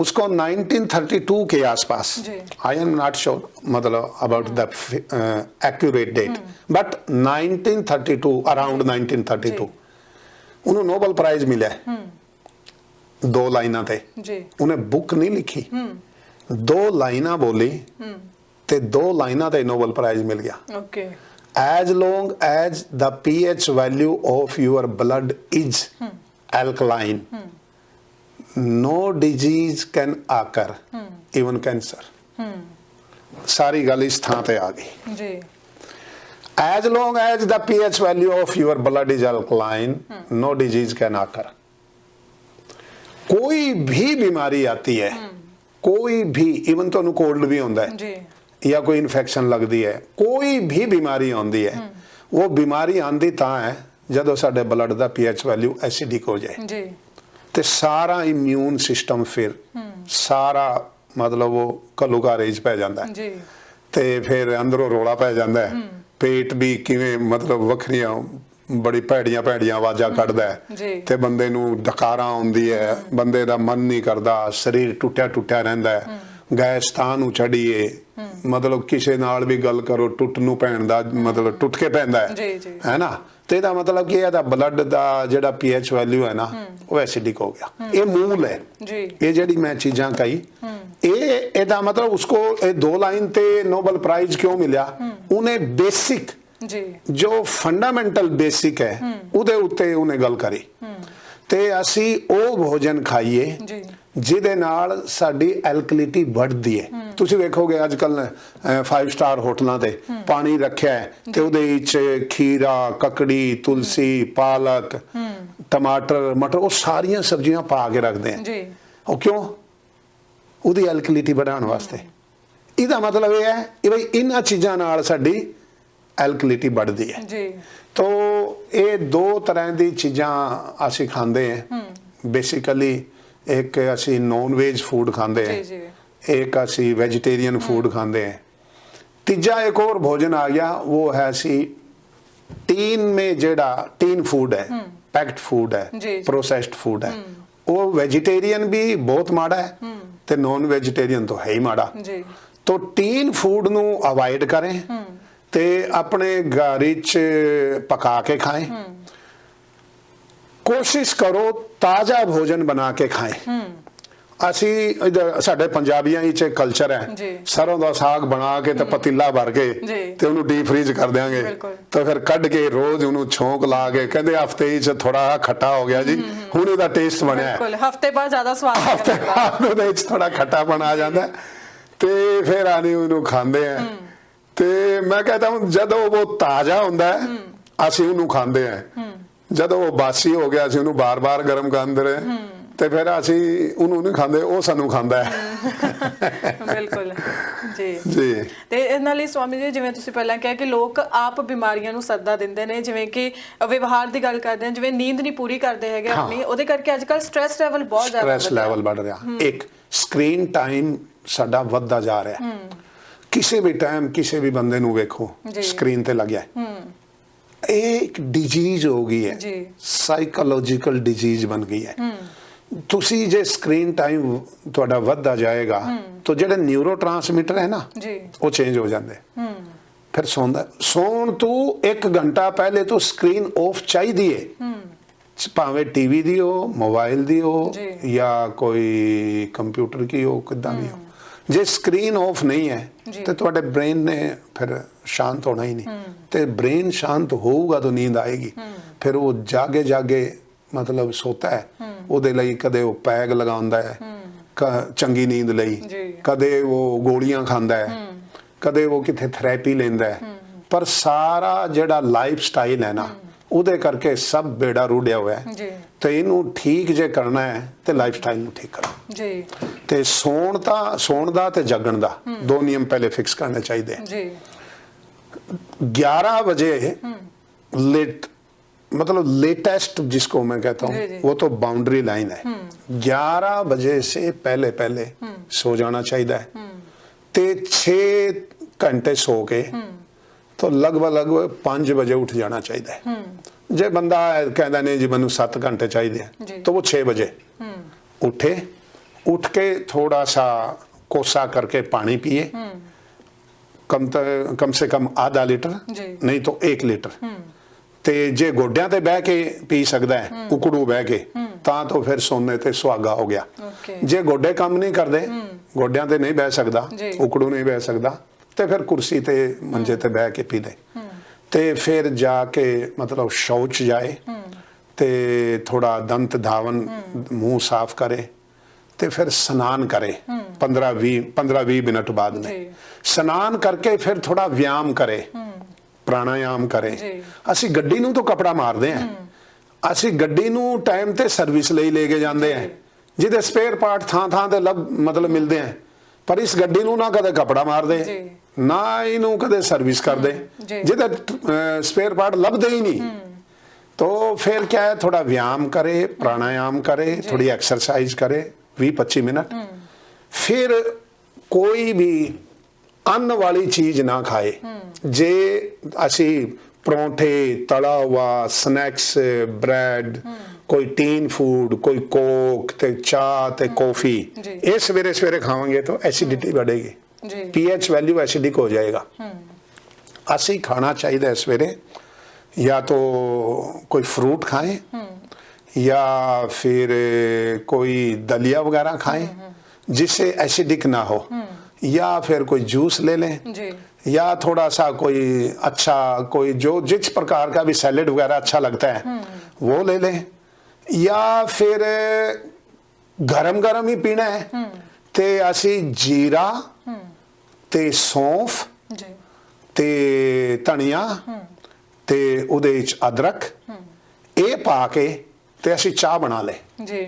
उसको 1932 के आसपास जी। आई एम नॉट श्योर मतलब about the accurate date but 1932 around 1932 ਉਹਨੂੰ ਨੋਬਲ ਪ੍ਰਾਈਜ਼ ਮਿਲਿਆ ਹੈ। ਦੋ ਲਾਈਨਾਂ ਤੇ जी ਉਹਨੇ ਬੁੱਕ ਨਹੀਂ ਲਿਖੀ ਦੋ ਲਾਈਨਾਂ ਬੋਲੀ ਤੇ ਦੋ ਲਾਈਨਾਂ ਤੇ ਨੋਬਲ ਪ੍ਰਾਈਜ਼ ਮਿਲ ਗਿਆ okay as long as the pH value of your blood is alkaline, no disease can occur, even cancer. ਸਾਰੀ ਗੱਲ ਇਸ ਥਾਂ ਤੇ ਆ ਗਈ। जी as long as the pH value of your blood is alkaline, no disease can occur. ਕੋਈ ਵੀ ਬਿਮਾਰੀ ਆਤੀ ਹੈ ਕੋਈ ਵੀ ਇਵਨ ਤੁਹਾਨੂੰ ਕੋਲਡ ਵੀ ਹੁੰਦਾ ਹੈ जी ਜਾਂ ਕੋਈ ਇਨਫੈਕਸ਼ਨ ਲੱਗਦੀ ਹੈ ਕੋਈ ਵੀ ਬਿਮਾਰੀ ਆਉਂਦੀ ਹੈ ਉਹ ਬਿਮਾਰੀ ਆਂਦੀ ਤਾਂ ਹੈ ਜਦੋਂ ਸਾਡੇ ਬਲੱਡ ਦਾ ਪੀਐਚ ਵੈਲਿਊ ਐਸਿਡਿਕ ਹੋ ਜਾਏ। ਜੀ। ਤੇ ਸਾਰਾ ਇਮਿਊਨ ਸਿਸਟਮ ਫਿਰ ਸਾਰਾ ਮਤਲਬ ਉਹ ਕਲੂਕਾਰੇਜ ਪੈ ਜਾਂਦਾ। ਜੀ। ਤੇ ਫਿਰ ਅੰਦਰੋਂ ਰੋਲਾ ਪੈ ਜਾਂਦਾ ਹੈ। ਪੇਟ ਵੀ ਕਿਵੇਂ ਮਤਲਬ ਵੱਖਰੀਆਂ ਬੜੀ ਭੈੜੀਆਂ ਭੈੜੀਆਂ ਆਵਾਜ਼ਾਂ ਕੱਢਦਾ। ਹੈ। ਤੇ ਬੰਦੇ ਨੂੰ ਡਕਾਰਾਂ ਆਉਂਦੀ ਹੈ। ਬੰਦੇ ਦਾ ਮਨ ਨਹੀਂ ਕਰਦਾ ਸਰੀਰ ਟੁੱਟਿਆ ਟੁੱਟਿਆ ਰਹਿੰਦਾ ਹੈ। ਗੈਸ ਤਾਂ ਨੂੰ ਚੜੀਏ ਮਤਲਬ ਕਿਸੇ ਨਾਲ ਵੀ ਗੱਲ ਕਰੋ ਟੁੱਟ ਨੂੰ ਪੈਣ ਦਾ ਮਤਲਬ ਟੁੱਟ ਕੇ ਪੈਂਦਾ ਹੈ। ਜੀ, ਜੀ। ਹੈ ਨਾ? ਤੇ ਇਹਦਾ ਮਤਲਬ ਕਿ ਇਹਦਾ ਬਲੱਡ ਦਾ ਜਿਹੜਾ ਪੀਐਚ ਵੈਲਿਊ ਹੈ ਨਾ ਉਹ ਐਸਿਡਿਕ ਹੋ ਗਿਆ। ਇਹ ਮੂਲ ਹੈ। ਜੀ। ਇਹ ਜਿਹੜੀ ਮੈਂ ਚੀਜ਼ਾਂ ਕਹੀ ਇਹ ਇਹਦਾ ਮਤਲਬ ਉਸਕੋ ਇਹ ਦੋ ਲਾਈਨ ਤੇ ਨੋਬਲ ਪ੍ਰਾਈਜ਼ ਕਿਉਂ ਮਿਲਿਆ? ਉਹਨੇ ਬੇਸਿਕ ਜੀ। ਜੋ ਫੰਡਾਮੈਂਟਲ ਬੇਸਿਕ ਹੈ ਉਹਦੇ ਉੱਤੇ ਉਹਨੇ ਗੱਲ ਕਰੀ। ਤੇ ਅਸੀਂ ਉਹ ਭੋਜਨ ਖਾਈਏ ਜੀ। ਜਿਹਦੇ ਨਾਲ ਸਾਡੀ ਐਲਕਲਿਟੀ ਵੱਧਦੀ ਹੈ। ਤੁਸੀਂ ਵੇਖੋਗੇ ਅੱਜ ਕੱਲ 5 ਸਟਾਰ ਹੋਟਲਾਂ ਤੇ ਪਾਣੀ ਰੱਖਿਆ ਹੈ। ਤੇ ਉਹਦੇ ਵਿੱਚ ਖੀਰਾ ਕਕੜੀ ਤੁਲਸੀ ਪਾਲਕ ਟਮਾਟਰ ਮਟਰ ਉਹ ਸਾਰੀਆਂ ਸਬਜ਼ੀਆਂ ਪਾ ਕੇ ਰੱਖਦੇ ਆ। ਜੀ। ਉਹ ਕਿਉਂ? ਉਹਦੀ ਐਲਕਲਿਟੀ ਵਧਾਉਣ ਵਾਸਤੇ। ਇਹਦਾ ਮਤਲਬ ਇਹ ਹੈ ਕਿ ਬਈ ਇਹਨਾਂ ਚੀਜ਼ਾਂ ਨਾਲ ਸਾਡੀ ਐਲਕਲਿਟੀ ਵੱਧਦੀ ਹੈ। ਜੀ। ਤੋ ਇਹ ਦੋ ਤਰ੍ਹਾਂ ਦੀ ਚੀਜ਼ਾਂ ਅਸੀਂ ਖਾਂਦੇ ਹਾਂ। ਬੇਸਿਕਲੀ ਇੱਕ ਅਸੀਂ ਨੌਨ ਵੇਜ ਫੂਡ ਖਾਂਦੇ ਹਾਂ। ਜੀ। ਇੱਕ ਅਸੀਂ ਵੈਜੀਟੇਰੀਅਨ ਫੂਡ ਖਾਂਦੇ ਹਾਂ। ਤੀਜਾ ਇੱਕ ਹੋਰ ਭੋਜਨ ਆ ਗਿਆ ਉਹ ਹੈ ਸੀ ਟੀਨ ਮੇ ਜਿਹੜਾ ਟੀਨ ਫੂਡ ਹੈ ਪੈਕਡ ਫੂਡ ਹੈ ਪ੍ਰੋਸੈਸਡ ਫੂਡ ਹੈ। ਉਹ ਵੈਜੀਟੇਰੀਅਨ ਵੀ ਬਹੁਤ ਮਾੜਾ ਹੈ ਤੇ ਨੌਨ ਵੈਜੀਟੇਰੀਅਨ ਤੋਂ ਹੈ ਹੀ ਮਾੜਾ। ਜੀ। ਤੋਂ ਟੀਨ ਫੂਡ ਨੂੰ ਅਵੋਇਡ ਕਰੇ ਤੇ ਆਪਣੇ ਘਰ ਵਿੱਚ ਪਕਾ ਕੇ ਖਾਏ। ਕੋਸ਼ਿਸ਼ ਕਰੋ ਤਾਜ਼ਾ ਭੋਜਨ ਬਣਾ ਕੇ ਖਾएं ਅਸੀਂ ਇੱਧਰ ਸਾਡੇ ਪੰਜਾਬੀਆਂ ਵਿੱਚ ਕਲਚਰ ਹੈ। ਸਰੋਂ ਦਾ ਸਾਗ ਬਣਾ ਕੇ ਤੇ ਪਤੀਲਾ ਭਰ ਕੇ। ਤੇ ਉਹਨੂੰ ਡੀਪ ਫ੍ਰੀਜ਼ ਕਰ ਦਿਆਂਗੇ। ਤੇ ਫਿਰ ਕੱਢ ਕੇ ਰੋਜ਼ ਉਹਨੂੰ ਛੌਂਕ ਲਾ ਕੇ ਕਹਿੰਦੇ ਹਫ਼ਤੇ ਵਿੱਚ ਥੋੜਾ ਖੱਟਾ ਹੋ ਗਿਆ ਜੀ। ਹੁਣ ਇਹਦਾ ਟੇਸਟ ਬਣਿਆ ਹੈ। ਬਿਲਕੁਲ। ਹਫ਼ਤੇ ਬਾਅਦ ਜ਼ਿਆਦਾ ਸਵਾਦ ਹਫ਼ਤੇ ਬਾਅਦ ਉਹਦੇ ਵਿੱਚ ਥੋੜਾ ਖੱਟਾਪਣ ਆ ਜਾਂਦਾ। ਤੇ ਫਿਰ ਆਨੀ ਉਹਨੂੰ ਖਾਂਦੇ ਆ ਤੇ ਮੈਂ ਕਹਤਾ ਹਾਂ ਜਦੋਂ ਉਹ ਤਾਜ਼ਾ ਹੁੰਦਾ ਅਸੀਂ ਉਹਨੂੰ ਖਾਂਦੇ ਆ ਜਦੋਂ ਉਹ ਬਾਸੀ ਹੋ ਗਿਆ ਅਸੀਂ ਉਹਨੂੰ ਬਾਰ-ਬਾਰ ਗਰਮ ਕਰਦੇ ਰਹੇ ਤੇ ਫਿਰ ਅਸੀਂ ਉਹਨੂੰ ਨਹੀਂ ਖਾਂਦੇ ਉਹ ਸਾਨੂੰ ਖਾਂਦਾ ਹੈ। ਬਿਲਕੁਲ। ਜੀ। ਜੀ। ਤੇ ਨਾਲ ਸਵਾਮੀ ਜੀ ਜਿਵੇਂ ਤੁਸੀਂ ਪਹਿਲਾਂ ਕਿਹਾ ਕਿ ਲੋਕ ਆਪ ਬਿਮਾਰੀਆਂ ਨੂੰ ਸੱਦਾ ਦਿੰਦੇ ਨੇ ਜਿਵੇਂ ਕਿ ਵਿਵਹਾਰ ਦੀ ਗੱਲ ਕਰਦੇ ਆ ਜਿਵੇਂ ਨੀਂਦ ਨਹੀਂ ਪੂਰੀ ਕਰਦੇ ਹੈਗੇ। ਆਪਣੀ ਉਹਦੇ ਕਰਕੇ ਅੱਜ ਕੱਲ ਸਟ੍ਰੈਸ ਲੈਵਲ ਬਹੁਤ ਜ਼ਿਆਦਾ ਰਿਹਾ। ਲੈਵਲ ਵੱਧ ਰਿਹਾ। ਇੱਕ ਸਕਰੀਨ ਟਾਈਮ ਸਾਡਾ ਵੱਧਦਾ ਜਾ ਰਿਹਾ। ਕਿਸੇ ਵੀ ਟਾਈਮ ਕਿਸੇ ਵੀ ਬੰਦੇ ਨੂੰ ਵੇਖੋ। ਸਕਰੀਨ ਤੇ ਲੱਗਿਆ। ਹੈ। ਇਹ ਇੱਕ ਡਿਜ਼ੀਜ਼ ਹੋ ਗਈ ਹੈ। ਜੀ। ਸਾਈਕੋਲੋਜੀਕਲ ਡਿਜ਼ੀਜ਼ ਬਣ ਗਈ ਹੈ। ਤੁਸੀਂ ਜੇ ਸਕਰੀਨ ਟਾਈਮ ਤੁਹਾਡਾ ਵੱਧਦਾ ਜਾਏਗਾ ਤਾਂ ਜਿਹੜੇ ਨਿਊਰੋ ਟਰਾਂਸਮਿਟਰ ਹੈ ਨਾ ਜੀ। ਉਹ ਚੇਂਜ ਹੋ ਜਾਂਦੇ। ਫਿਰ ਸੌਂਦਾ ਸੌਣ ਤੋਂ 1 ਘੰਟਾ ਪਹਿਲੇ ਤੋਂ ਸਕਰੀਨ ਆਫ ਚਾਹੀਦੀ ਹੈ। ਭਾਵੇਂ ਟੀਵੀ ਦੀ ਹੋ ਮੋਬਾਈਲ ਦੀ ਹੋ ਜੀ। ਕੋਈ ਕੰਪਿਊਟਰ ਕੀ ਹੋ ਕਿੱਦਾਂ ਵੀ ਹੋ। ਜੇ ਸਕਰੀਨ ਆਫ ਨਹੀਂ ਹੈ। ਤੇ ਤੁਹਾਡੇ ਬ੍ਰੇਨ ਨੇ ਫਿਰ ਸ਼ਾਂਤ ਹੋਣਾ ਹੀ ਨਹੀਂ। ਤੇ ਬ੍ਰੇਨ ਸ਼ਾਂਤ ਹੋਊਗਾ ਤਾਂ ਨੀਂਦ ਆਏਗੀ। ਫਿਰ ਉਹ ਜਾਗੇ ਜਾਗੇ ਮਤਲਬ ਸੋਤਾ ਹੈ। ਉਹਦੇ ਲਈ ਕਦੇ ਉਹ ਪੈਗ ਲਗਾਉਂਦਾ ਹੈ। ਚੰਗੀ ਨੀਂਦ ਲਈ। ਕਦੇ ਉਹ ਗੋਲੀਆਂ ਖਾਂਦਾ ਹੈ। ਕਦੇ ਉਹ ਕਿਥੇ ਥੈਰੇਪੀ ਲੈਂਦਾ ਹੈ। ਪਰ ਸਾਰਾ ਜਿਹੜਾ ਲਾਈਫ ਸਟਾਈਲ ਹੈ ਨਾ ਉਹਦੇ ਕਰਕੇ ਸਭ ਬੇੜਾ ਰੁੜਿਆ ਹੋਇਆ ਹੈ ਜੀ ਤੇ ਇਹਨੂੰ ਠੀਕ ਜੇ ਕਰਨਾ ਹੈ ਤੇ ਲਾਈਫ ਸਟਾਈਲ ਨੂੰ ਠੀਕ ਕਰੋ ਜੀ ਤੇ ਸੌਣ ਤਾਂ ਸੌਣ ਦਾ ਤੇ ਜਾਗਣ ਦਾ ਦੋ ਨਿਯਮ ਪਹਿਲੇ ਫਿਕਸ ਕਰਨੇ ਚਾਹੀਦੇ ਹੈ ਜੀ 11 बजे लेट मतलब लेटेस्ट जिसको मैं कहता जी, हूँ जी। वो तो बाउंड्री लाइन है 11 बजे से पहले पहले सो जाना चाहिए है ਤੇ 6 ਘੰਟੇ ਸੋ ਕੇ ਤਾਂ ਲਗਭਗ ਲਗਭਗ 5 ਵਜੇ ਉੱਠ ਜਾਣਾ ਚਾਹੀਦਾ ਹੈ। ਜੇ ਬੰਦਾ ਕਹਿੰਦਾ ਨਹੀਂ ਜੀ ਮੈਨੂੰ 7 ਘੰਟੇ ਚਾਹੀਦੇ ਹਨ ਤਾਂ ਉਹ 6 ਵਜੇ ਉੱਠੇ ਉੱਠ ਕੇ ਥੋੜਾ ਸਾ ਕੋਸਾ ਕਰਕੇ ਪਾਣੀ ਪੀਏ। ਕਮ ਕਮ ਸੇ ਕਮ ਆਧਾ ਲੀਟਰ ਨਹੀਂ ਤਾਂ 1 ਲੀਟਰ। ਤੇ ਜੇ ਗੋਡਿਆਂ ਤੇ ਬਹਿ ਕੇ ਪੀ ਸਕਦਾ ਹੈ ਉਕੜੂ ਬਹਿ ਕੇ ਤਾਂ ਤਾਂ ਫਿਰ ਸੋਨੇ ਤੇ ਸੁਹਾਗਾ ਹੋ ਗਿਆ। ਜੇ ਗੋਡੇ ਕੰਮ ਨਹੀਂ ਕਰਦੇ ਗੋਡਿਆਂ ਤੇ ਨਹੀਂ ਬਹਿ ਸਕਦਾ ਉਕੜੂ ਨਹੀਂ ਬਹਿ ਸਕਦਾ ਤੇ ਫਿਰ ਕੁਰਸੀ ਤੇ ਮੰਜੇ ਤੇ ਬਹਿ ਕੇ ਪੀਂਦੇ। ਤੇ ਫਿਰ ਜਾ ਕੇ ਮਤਲਬ ਸ਼ੌਚ ਜਾਏ ਤੇ ਥੋੜਾ ਦੰਤ ਧਾਵਨ ਮੂੰਹ ਸਾਫ਼ ਕਰੇ ਤੇ ਫਿਰ ਸਨਾਨ ਕਰੇ 15 20 15 20 ਮਿੰਟ ਬਾਅਦ ਨੇ ਸਨਾਨ ਕਰਕੇ ਫਿਰ ਥੋੜਾ ਵਿਆਮ ਕਰੇ ਪ੍ਰਾਣਾਯਾਮ ਕਰੇ। ਅਸੀਂ ਗੱਡੀ ਨੂੰ ਤਾਂ ਕਪੜਾ ਮਾਰਦੇ ਆਂ ਅਸੀਂ ਗੱਡੀ ਨੂੰ ਟਾਈਮ ਤੇ ਸਰਵਿਸ ਲਈ ਲੈ ਕੇ ਜਾਂਦੇ ਆਂ ਜਿਹਦੇ ਸਪੇਅਰ ਪਾਰਟ ਥਾਂ ਥਾਂ ਤੇ ਲੱਭ ਮਤਲਬ ਮਿਲਦੇ ਆਂ ਪਰ ਇਸ ਗੱਡੀ ਨੂੰ ਨਾ ਕਦੇ ਕਪੜਾ ਮਾਰਦੇ ਜੀ। ਨਾ ਇਹਨੂੰ ਕਦੇ ਸਰਵਿਸ ਕਰਦੇ। ਜਿਹਦਾ ਸਪੇਅਰ ਪਾਰਟ ਲੱਭਦੇ ਹੀ ਨਹੀਂ। ਤੋ ਫਿਰ ਕਿਆ ਹੈ ਥੋੜਾ ਵਿਆਮ ਕਰੇ ਪ੍ਰਾਣਾਯਾਮ ਕਰੇ ਥੋੜੀ ਐਕਸਰਸਾਈਜ਼ ਕਰੇ 20 25 ਮਿੰਟ। ਫਿਰ ਕੋਈ ਵੀ ਅੰਨ ਵਾਲੀ ਚੀਜ਼ ਨਾ ਖਾਏ। ਜੇ ਅਸੀਂ ਪਰੌਂਠੇ ਤਲਾ ਹੁਆ ਸਨੈਕਸ ਬ੍ਰੈਡ ਕੋਈ ਟੀਨ ਫੂਡ ਕੋਈ ਕੋਕ ਤੇ ਚਾਹ ਤੇ ਕੌਫੀ ਜੀ। ਇਹ ਸਵੇਰੇ ਸਵੇਰੇ ਖਾਵਾਂਗੇ ਤਾਂ ਐਸਿਡਿਟੀ ਵਧੇਗੀ ਜੀ ਪੀਐਚ ਵੈਲਿਊ ਐਸਿਡਿਕ ਹੋ ਜਾਏਗਾ ਅਸੀਂ ਖਾਣਾ ਚਾਹੀਦਾ ਹੈ ਸਵੇਰੇ या तो कोई फ्रूट खाएं या फिर कोई दलिया वगैरह खाएं जिससे एसिडिक ना हो या फिर कोई जूस ले लें जी या थोड़ा सा कोई अच्छा कोई जो जिस प्रकार का भी सैलेड वगैरह अच्छा लगता है वो ले लें ਜਾਂ ਫਿਰ ਗਰਮ ਗਰਮ ਹੀ ਪੀਣਾ ਹੈ। ਤੇ ਅਸੀਂ ਜੀਰਾ ਤੇ ਸੌਂਫ ਤੇ ਧਨੀਆ ਤੇ ਉਹਦੇ ਵਿੱਚ ਅਦਰਕ ਇਹ ਪਾ ਕੇ ਤੇ ਅਸੀਂ ਚਾਹ ਬਣਾ ਲੈ ਜੀ।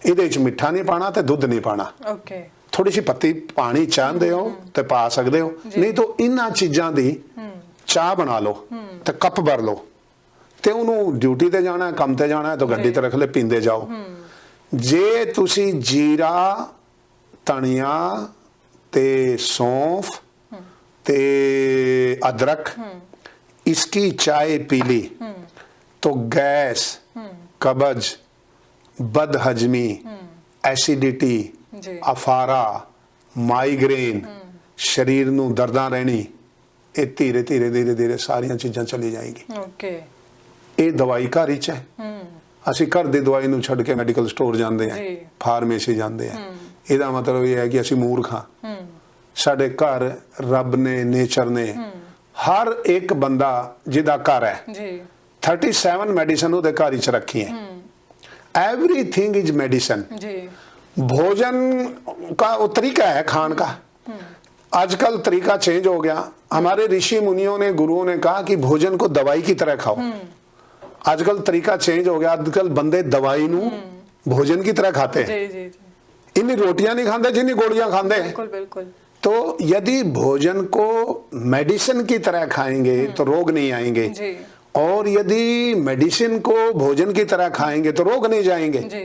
ਇਹਦੇ ਵਿੱਚ ਮਿੱਠਾ ਨਹੀਂ ਪਾਣਾ ਤੇ ਦੁੱਧ ਨਹੀਂ ਪਾਣਾ। ਓਕੇ। ਥੋੜੀ ਜਿਹੀ ਪੱਤੀ ਪਾਣੀ ਚਾਹੁੰਦੇ ਹੋ ਤੇ ਪਾ ਸਕਦੇ ਹੋ। ਨਹੀਂ ਤਾਂ ਇਹਨਾਂ ਚੀਜ਼ਾਂ ਦੀ ਚਾਹ ਬਣਾ ਲਓ ਤੇ ਕੱਪ ਭਰ ਲਓ। ਤੇ ਉਹਨੂੰ ਡਿਊਟੀ ਤੇ ਜਾਣਾ ਹੈ, ਕੰਮ ਤੇ ਜਾਣਾ ਹੈ ਤਾਂ ਗੱਡੀ ਤੇ ਰੱਖ ਲੈ ਪੀਂਦੇ ਜਾਓ ਜੇ ਤੁਸੀਂ ਜੀਰਾ ਧਨੀਆ ਤੇ ਸੌਂਫ ਤੇ अदरक इसकी चाय पी ली तो गैस कब्ज बदहजमी एसिडिटी जी। ਅਫਾਰਾ ਮਾਈਗ੍ਰੇਨ ਸਰੀਰ ਨੂੰ ਦਰਦਾਂ ਰਹਿਣੀ ਇਹ ਧੀਰੇ ਧੀਰੇ ਧੀਰੇ ਧੀਰੇ ਸਾਰੀਆਂ ਚੀਜ਼ਾਂ ਚਲੀ ਜਾਏਗੀ ਓਕੇ ਇਹ ਦਵਾਈ ਘਰ ਵਿੱਚ ਹੈ ਅਸੀਂ ਘਰ ਦੀ ਦਵਾਈ ਨੂੰ ਛੱਡ ਕੇ ਮੈਡੀਕਲ ਸਟੋਰ ਜਾਂਦੇ ਹਾਂ ਜੀ। ਫਾਰਮੇਸੀ ਜਾਂਦੇ ਹਾਂ ਇਹਦਾ ਮਤਲਬ ਇਹ ਹੈ ਕਿ ਅਸੀਂ ਮੂਰਖ ਹਾਂ ਸਾਡੇ ਘਰ ਰੱਬ ਨੇ ਨੇਚਰ ਨੇ ਹਰ ਇੱਕ ਬੰਦਾ ਜਿਹਦਾ ਘਰ ਹੈ ਜੀ 37 ਮੈਡੀਸਨ ਉਹਦੇ ਘਰ ਵਿੱਚ ਰੱਖੀ ਹੈ एवरीथिंग इज मेडिसिन जी भोजन का वो तरीका है खान का आजकल तरीका चेंज हो गया हमारे ऋषि मुनियों ने गुरुओं ने कहा कि भोजन को दवाई की तरह खाओ आजकल तरीका चेंज हो गया। आजकल बंदे दवाई ਨੂੰ भोजन की तरह खाते हैं। इन्नी रोटियाँ नहीं खाते जिन्नी गोलियाँ खाते हैं बिल्कुल बिल्कुल। तो यदि भोजन को मेडिसिन की तरह खाएँगे तो रोग नहीं आएँगे। जी। और यदि मेडिसिन को भोजन की तरह खाएँगे तो रोग नहीं जाएँगे। जी।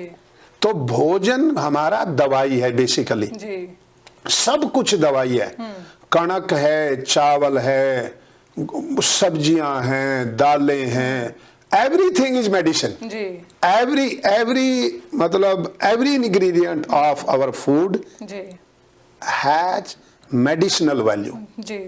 तो भोजन हमारा दवाई है बेसिकली जी। सब कुछ दवाई है। कणक है चावल है सब्ज़ियाँ हैं दालें हैं everything is medicine. Ji. Every every matlab every ingredient of our food ji. has medicinal value. ਜੀ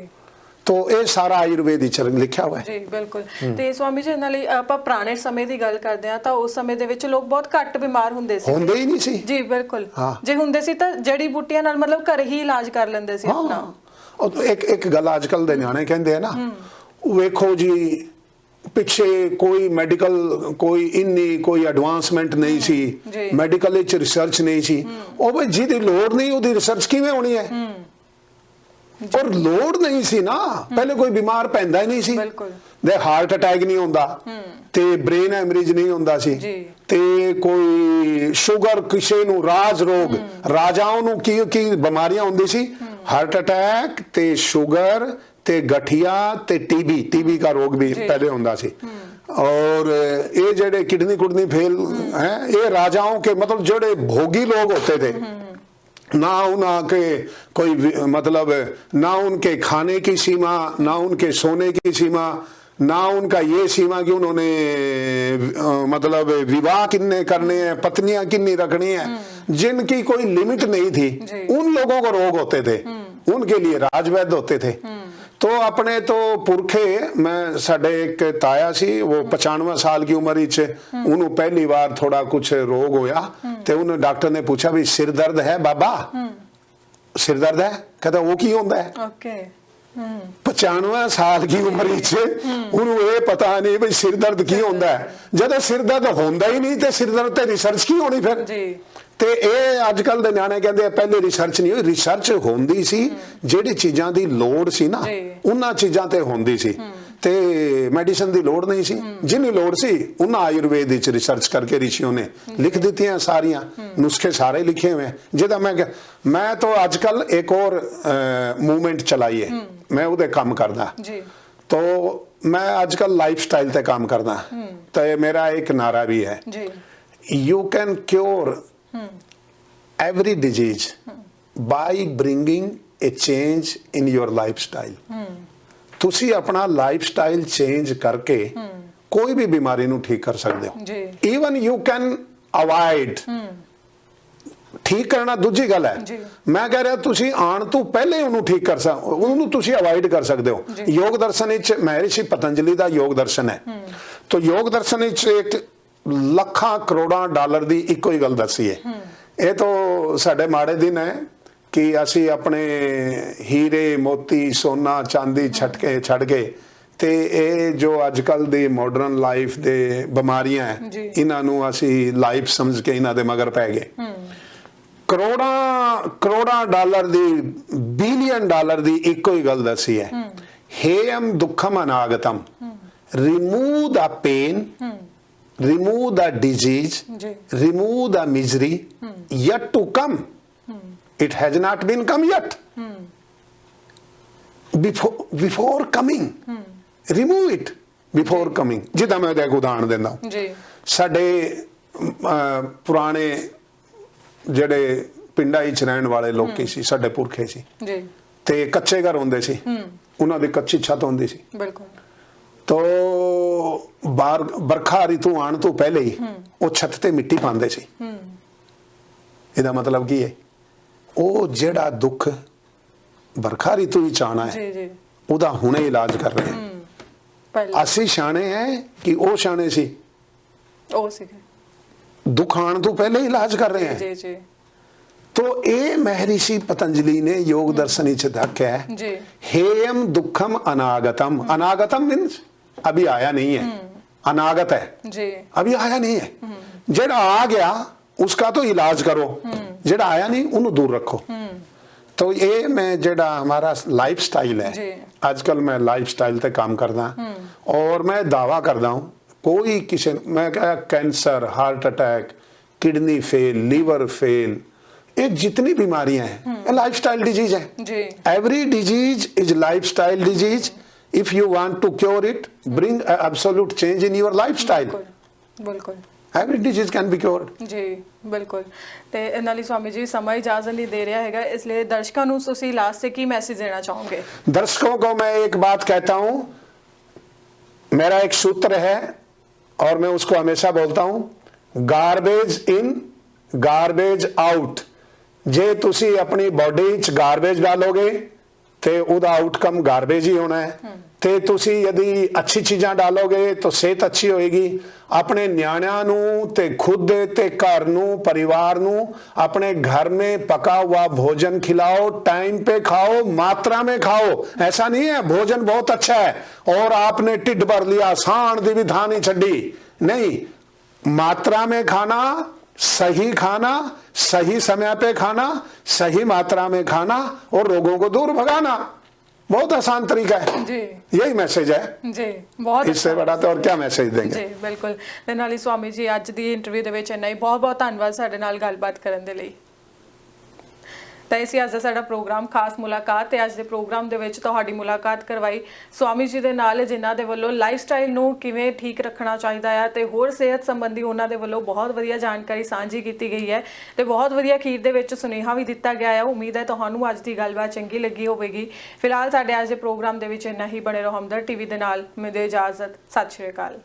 ਤੋ ਇਹ ਸਾਰਾ ਆਯੁਰਵੇਦ ਵਿੱਚ ਲਿਖਿਆ ਹੋਇਆ ਹੈ ਜੀ ਬਿਲਕੁਲ ਤੇ ਸਵਾਮੀ ਜੀ ਨਾਲੇ ਆਪਾਂ ਪੁਰਾਣੇ ਸਮੇਂ ਦੀ ਗੱਲ ਕਰਦੇ ਆ ਤਾਂ ਉਸ ਸਮੇਂ ਦੇ ਵਿੱਚ ਲੋਕ ਬਹੁਤ ਘੱਟ ਬਿਮਾਰ ਹੁੰਦੇ ਸੀ ਹੁੰਦੇ ਹੀ ਨਹੀਂ ਸੀ ਜੀ ਬਿਲਕੁਲ ਹਾਂ। ਜੇ ਹੁੰਦੇ ਸੀ ਤਾਂ ਜੜੀ ਬੂਟੀਆਂ ਨਾਲ ਮਤਲਬ ਘਰੇ ਹੀ ਇਲਾਜ ਕਰ ਲੈਂਦੇ ਸੀ ਆਪਣਾ ਹਾਂ ਉਹ ਇੱਕ ਇੱਕ ਗੱਲ ਅੱਜ ਕੱਲ ਦੇ ਨਿਆਣੇ ਕਹਿੰਦੇ ਆ ਨਾ ਉਹ ਪਿੱਛੇ ਕੋਈ ਮੈਡੀਕਲ ਕੋਈ ਇੰਨੀ ਕੋਈ ਐਡਵਾਂਸਮੈਂਟ ਨਹੀਂ ਸੀ। ਮੈਡੀਕਲ ਵਿੱਚ ਰਿਸਰਚ ਨਹੀਂ ਸੀ। ਉਹ ਬਈ ਜਿਹਦੀ ਲੋੜ ਨਹੀਂ ਉਹਦੀ ਰਿਸਰਚ ਕਿਵੇਂ ਹੋਣੀ ਹੈ? ਔਰ ਲੋੜ ਨਹੀਂ ਸੀ ਨਾ। ਪਹਿਲੇ ਕੋਈ ਬਿਮਾਰ ਪੈਂਦਾ ਹੀ ਨਹੀਂ ਸੀ। ਬਿਲਕੁਲ। ਦੇ ਹਾਰਟ ਅਟੈਕ ਨਹੀਂ ਹੁੰਦਾ। ਤੇ ਬ੍ਰੇਨ ਹੈਮਰੇਜ ਨਹੀਂ ਹੁੰਦਾ ਸੀ। ਤੇ ਕੋਈ ਸ਼ੂਗਰ ਕਿਸੇ ਨੂੰ ਰਾਜ ਰੋਗ ਰਾਜਾओं ਨੂੰ ਕੀ ਕੀ ਬਿਮਾਰੀਆਂ ਹੁੰਦੀ ਸੀ? ਹਾਰਟ ਅਟੈਕ ਤੇ ਸ਼ੂਗਰ ਤੇ ਗਠੀਆ ਤੇ ਟੀਬੀ ਟੀਬੀ ਦਾ ਰੋਗ ਵੀ ਪਹਿਲੇ ਹੁੰਦਾ ਸੀ और ये जेडे किडनी कुडनी फेल हम्म। हैं ये राजाओं के मतलब जेडे भोगी लोग होते थे हम्म। ना उना के कोई मतलब ना उनके खाने की सीमा ना उनके सोने की सीमा ना उनका ये सीमा कि उन्होंने मतलब विवाह किन्ने करने हैं पत्नियाँ किन्नी रखनी है हम्म। जिनकी कोई लिमिट नहीं थी उन लोगों को रोग होते थे उनके लिए राजवैद्य होते थे। तो अपने तो पुरखे मैं साढ़े एक ताया सी वो पचानवे साल की उम्र इच उन्होंने पहली बार थोड़ा कुछ रोग होया ते उन्हें डॉक्टर ने पूछा भी सिर दर्द है बाबा सिर दर्द है कहता वो की होंगे 95 ਸਾਲ ਦੀ ਉਮਰ ਵਿੱਚ ਉਹਨੂੰ ਇਹ ਪਤਾ ਨਹੀਂ ਵੀ ਸਿਰ ਦਰਦ ਕੀ ਹੁੰਦਾ ਹੈ। ਜਦੋਂ ਸਿਰ ਦਰਦ ਹੁੰਦਾ ਹੀ ਨਹੀਂ ਤੇ ਸਿਰ ਦਰਦ ਤੇ ਰਿਸਰਚ ਕੀ ਹੋਣੀ ਫਿਰ? ਜੀ। ਤੇ ਇਹ ਅੱਜ ਕੱਲ ਦੇ ਨਿਆਣੇ ਕਹਿੰਦੇ ਆ ਪਹਿਲੇ ਰਿਸਰਚ ਨਹੀਂ ਹੋਈ ਰਿਸਰਚ ਹੁੰਦੀ ਸੀ ਜਿਹੜੀ ਚੀਜ਼ਾਂ ਦੀ ਲੋੜ ਸੀ ਨਾ। ਉਹਨਾਂ ਚੀਜ਼ਾਂ ਤੇ ਹੁੰਦੀ ਸੀ। ਤੇ ਮੈਡੀਸਨ ਦੀ ਲੋੜ ਨਹੀਂ ਸੀ। ਜਿੰਨੀ ਲੋੜ ਸੀ ਉਹਨਾਂ ਆਯੁਰਵੇਦ ਵਿੱਚ ਰਿਸਰਚ ਕਰਕੇ ਰਿਸ਼ੀਓ ਨੇ ਲਿਖ ਦਿੱਤੀਆਂ ਸਾਰੀਆਂ। ਨੁਸਖੇ ਸਾਰੇ ਲਿਖੇ ਹੋਏ। ਜਿਹਦਾ ਮੈਂ ਮੈਂ ਤਾਂ ਅੱਜ ਕੱਲ ਇੱਕ ਹੋਰ ਮੂਵਮੈਂਟ ਚਲਾਈ ਹੈ। ਮੈਂ ਉਹਦੇ ਕੰਮ ਕਰਦਾ। ਜੀ। तो ਮੈਂ ਅੱਜ ਕੱਲ ਲਾਈਫ ਸਟਾਈਲ ਤੇ ਕੰਮ ਕਰਦਾ। ਤੇ ਮੇਰਾ ਇੱਕ ਨਾਰਾ ਵੀ ਹੈ। ਜੀ। You can cure every disease by bringing a change in your lifestyle ਤੁਸੀਂ ਆਪਣਾ ਲਾਈਫਸਟਾਈਲ ਚੇਂਜ ਕਰਕੇ ਕੋਈ ਵੀ ਬਿਮਾਰੀ ਨੂੰ ਠੀਕ ਕਰ ਸਕਦੇ ਹੋ। ਜੀ। ਈਵਨ ਯੂ ਕੈਨ ਅਵਾਇਡ ਠੀਕ ਕਰਨਾ ਦੂਜੀ ਗੱਲ ਹੈ। ਮੈਂ ਕਹਿ ਰਿਹਾ ਤੁਸੀਂ ਆਉਣ ਤੋਂ ਪਹਿਲੇ ਉਹਨੂੰ ਠੀਕ ਕਰ ਸਕ ਉਹਨੂੰ ਤੁਸੀਂ ਅਵਾਇਡ ਕਰ ਸਕਦੇ ਹੋ। ਯੋਗ ਦਰਸ਼ਨ ਵਿੱਚ ਮਹਿਰਿਸ਼ੀ ਪਤੰਜਲੀ ਦਾ ਯੋਗ ਦਰਸ਼ਨ ਹੈ। ਤਾਂ ਯੋਗ ਦਰਸ਼ਨ ਵਿੱਚ ਇੱਕ ਲੱਖਾਂ ਕਰੋੜਾਂ ਡਾਲਰ ਦੀ ਇੱਕੋ ਹੀ ਗੱਲ ਦੱਸੀ ਹੈ। ਇਹ ਤਾਂ ਸਾਡੇ ਮਾੜੇ ਦਿਨ ਹੈ। ਕਿ ਅਸੀਂ ਆਪਣੇ ਹੀਰੇ ਮੋਤੀ ਸੋਨਾ ਚਾਂਦੀ ਛੱਡ ਕੇ ਛੱਡ ਕੇ ਤੇ ਇਹ ਜੋ ਅੱਜ ਕੱਲ ਦੀ ਮਾਡਰਨ ਲਾਈਫ ਦੇ ਬਿਮਾਰੀਆਂ ਹੈ। ਇਹਨਾਂ ਨੂੰ ਅਸੀਂ ਲਾਈਫ ਸਮਝ ਕੇ ਇਹਨਾਂ ਦੇ ਮਗਰ ਪੈ ਗਏ। ਕਰੋੜਾਂ ਕਰੋੜਾਂ ਡਾਲਰ ਦੀ ਬਿਲੀਅਨ ਡਾਲਰ ਦੀ ਇੱਕੋ ਹੀ ਗੱਲ ਦੱਸੀ ਹੈ। ਹੇਯਮ ਦੁੱਖਮ ਅਨਾਗਤਮ। Remove the pain remove the disease remove the misery yet to come it has not been come yet. Before before coming. Remove it before coming. ਜਿੱਦਾਂ ਮੈਂ ਉਹਦਾ ਉਦਾਹਰਣ ਦਿੰਦਾ। ਜੀ। ਸਾਡੇ ਪੁਰਾਣੇ ਜਿਹੜੇ ਪਿੰਡਾਂ ਵਿੱਚ ਰਹਿਣ ਵਾਲੇ ਲੋਕੀ ਸੀ ਸਾਡੇ ਪੁਰਖੇ ਸੀ। ਜੀ। ਤੇ ਕੱਚੇ ਘਰ ਹੁੰਦੇ ਸੀ। ਉਹਨਾਂ ਦੀ ਕੱਚੀ ਛੱਤ ਹੁੰਦੀ ਸੀ। ਬਿਲਕੁਲ। ਤੋ ਬਾਰ ਬਰਖਾ ਰਿਤੂ ਆਉਣ ਤੋਂ ਪਹਿਲੇ ਹੀ ਉਹ ਛੱਤ ਤੇ ਮਿੱਟੀ ਪਾਉਂਦੇ ਸੀ। ਇਹਦਾ ਮਤਲਬ ਕੀ ਹੈ? ਉਹ ਜਿਹੜਾ ਦੁੱਖ ਬਰਖਾ ਰਿਤੂ ਵਿੱਚ ਆਣਾ ਹੈ ਜੀ ਜੀ ਉਹਦਾ ਹੁਣੇ ਇਲਾਜ ਕਰ ਰਹੇ ਹਾਂ ਪਹਿਲਾਂ ਅਸੀਂ ਸਿਆਣੇ ਹੈ ਕਿ ਉਹ ਸਿਆਣੇ ਸੀ ਉਹ ਸੀਗੇ ਦੁੱਖ ਆਉਣ ਤੋਂ ਪਹਿਲੇ ਹੀ ਇਲਾਜ ਕਰ ਰਹੇ ਹੈ ਜੀ ਜੀ ਤੋ ਇਹ ਮਹਿਰਿਸ਼ੀ ਪਤੰਜਲੀ ਨੇ ਯੋਗ ਦਰਸ਼ਨ ਵਿੱਚ ਦੱਸਿਆ ਹੈ ਜੀ हेयम दुखम अनागतम अनागतम मीन्स अभी आया नहीं है अनागत है ਜੀ अभी आया नहीं है जेड़ा आ गया उसका तो इलाज करो। जेड़ा आया नहीं उन्हें दूर रखो। तो ये मैं जेड़ा हमारा लाइफ स्टाइल है आजकल मैं लाइफ स्टाइल ते काम करदा। और मैं दावा करदा हूँ कोई किसी मैं क्या cancer heart attack kidney fail liver fail ये जितनी बीमारियाँ हैं लाइफ स्टाइल डिज़ीज़ है। Every disease is lifestyle disease if you want to cure it bring absolute change in your lifestyle बिल्कुल। ਬਿਲਕੁਲ Every disease can be cured. ਜੀ ਬਿਲਕੁਲ ਤੇ ਨਾਲ ਹੀ ਸਵਾਮੀ ਜੀ ਸਮਾਂ ਇਜਾਜ਼ਤ ਨਹੀਂ ਦੇ ਰਿਹਾ ਹੈਗਾ ਇਸ ਲਈ ਦਰਸ਼ਕਾਂ ਨੂੰ ਤੁਸੀਂ ਲਾਸਟ ਤੇ ਕੀ ਮੈਸੇਜ ਦੇਣਾ ਚਾਹੋਗੇ दर्शकों को मैं एक बात कहता हूं मेरा एक सूत्र है और मैं उसको हमेशा बोलता हूं गार्बेज इन गार्बेज आउट ਜੇ ਤੁਸੀਂ ਆਪਣੀ ਬਾਡੀ 'ਚ ਗਾਰਬੇਜ ਡਾਲੋਗੇ ਤੇ ਉਹਦਾ ਆਊਟਕਮ ਗਾਰਬੇਜ ਹੀ ਹੋਣਾ ਹੈ ਤੇ ਤੁਸੀਂ ਯਦੀ ਅੱਛੀ ਚੀਜ਼ਾਂ ਡਾਲੋਗੇ ਤਾਂ ਸਿਹਤ ਅੱਛੀ ਹੋਏਗੀ ਆਪਣੇ ਨਿਆਣਿਆਂ ਨੂੰ ਤੇ ਖੁਦ ਤੇ ਘਰ ਨੂੰ ਪਰਿਵਾਰ ਨੂੰ अपने घर में पका हुआ भोजन खिलाओ टाइम पे खाओ मात्रा में खाओ ऐसा नहीं है भोजन बहुत अच्छा है और आपने टिड भर लिया सांड दी भी धानी छड़ी नहीं मात्रा में खाना सही खाना सही समय पे खाना सही मात्रा में खाना और रोगों को दूर भगाना बहुत आसान तरीका है ਜੀ यही मैसेज है ਜੀ ਬਹੁਤ इससे ਅੱਛਾ। बड़ा तो और क्या मैसेज देंगे ਜੀ ਬਿਲਕੁਲ ਤੇ ਨਾਲ ਹੀ ਸਵਾਮੀ ਜੀ ਅੱਜ ਦੀ ਇੰਟਰਵਿਊ ਦੇ ਵਿੱਚ ਇੰਨਾ ਹੀ ਬਹੁਤ ਬਹੁਤ ਧੰਨਵਾਦ ਸਾਡੇ ਨਾਲ ਗੱਲਬਾਤ ਕਰਨ ਦੇ ਲਈ ਤਾਂ ਇਸ ਅੱਜ ਦਾ ਸਾਡਾ ਪ੍ਰੋਗਰਾਮ, ਖਾਸ ਮੁਲਾਕਾਤ ਤੇ ਅੱਜ ਦੇ ਪ੍ਰੋਗਰਾਮ ਦੇ ਵਿੱਚ ਤੁਹਾਡੀ ਮੁਲਾਕਾਤ ਕਰਵਾਈ। ਸਵਾਮੀ ਜੀ ਦੇ ਨਾਲ ਜਿਨ੍ਹਾਂ ਦੇ ਵੱਲੋਂ ਲਾਈਫ ਸਟਾਈਲ ਨੂੰ ਕਿਵੇਂ ਠੀਕ ਰੱਖਣਾ ਚਾਹੀਦਾ ਹੈ ਤੇ ਹੋਰ ਸਿਹਤ ਸੰਬੰਧੀ ਉਹਨਾਂ ਦੇ ਵੱਲੋਂ ਬਹੁਤ ਵਧੀਆ ਜਾਣਕਾਰੀ ਸਾਂਝੀ ਕੀਤੀ ਗਈ ਹੈ ਤੇ ਬਹੁਤ ਵਧੀਆ ਖੀਰ ਦੇ ਵਿੱਚ ਸੁਨੇਹਾ ਵੀ ਦਿੱਤਾ ਗਿਆ ਹੈ। ਉਮੀਦ ਹੈ ਤੁਹਾਨੂੰ ਅੱਜ ਦੀ ਗੱਲਬਾਤ ਚੰਗੀ ਲੱਗੀ ਹੋਵੇਗੀ। ਫਿਲਹਾਲ ਸਾਡੇ ਅੱਜ ਦੇ ਪ੍ਰੋਗਰਾਮ ਦੇ ਵਿੱਚ ਇੰਨਾ ਹੀ। ਬਣੇ ਰਹੋ ਹਮਦਰ ਟੀਵੀ ਦੇ ਨਾਲ। ਮਿਲਦੇ ਇਜਾਜ਼ਤ। ਸਤਿ ਸ਼੍ਰੀ ਅਕਾਲ।